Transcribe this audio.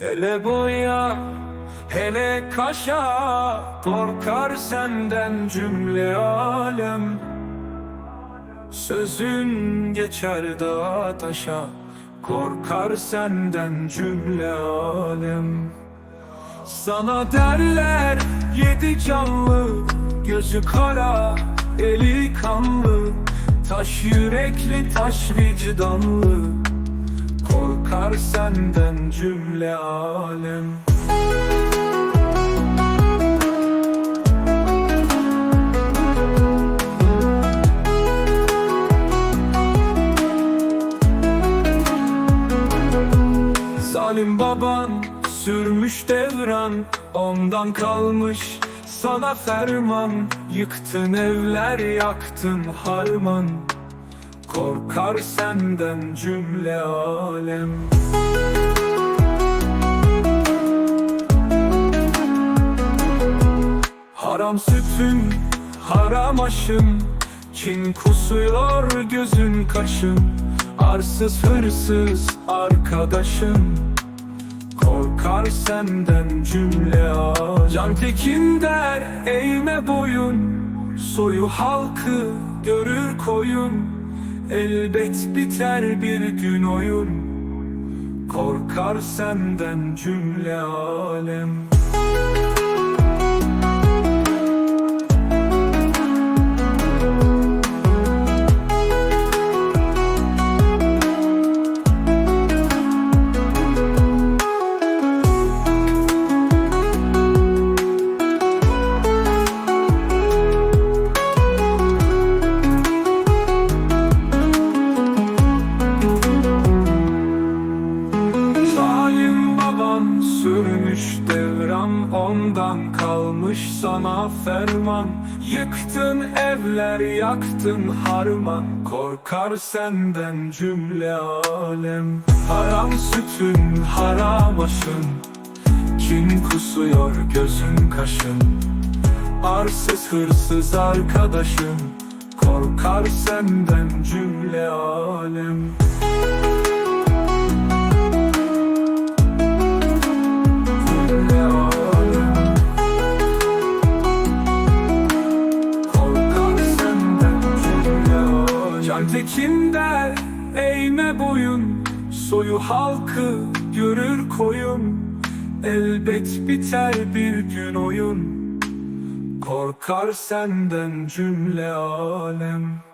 Hele boya, hele kaşa Korkar senden cümle alem. Sözün geçer dağa taşa Korkar senden cümle alem. Sana derler yedi canlı Gözü kara, eli kanlı. Taş yürekli, taş vicdanlı Korkar senden cümle alem. Zalim baban sürmüş devran Ondan kalmış sana ferman. Yıktın evler yaktın harman Korkar senden cümle alem. Haram sütün, haram aşın Kin kusuyor gözün kaşın. Arsız hırsız arkadaşın. Korkar senden cümle ağaç Can tekin der eğme boyun. Soyu halkı görür koyun Elbet biter bir gün oyun. Korkar senden cümle alem devran Ondan kalmış sana ferman. Yıktın evler yaktın harman. Korkar senden cümle alem. Haram sütün haram aşın. Kin kusuyor gözün kaşın. Arsız hırsız arkadaşın. Korkar senden cümle alem der eğme boyun Soyu halkı görür koyun. Elbet biter bir gün oyun. Korkar senden cümle alem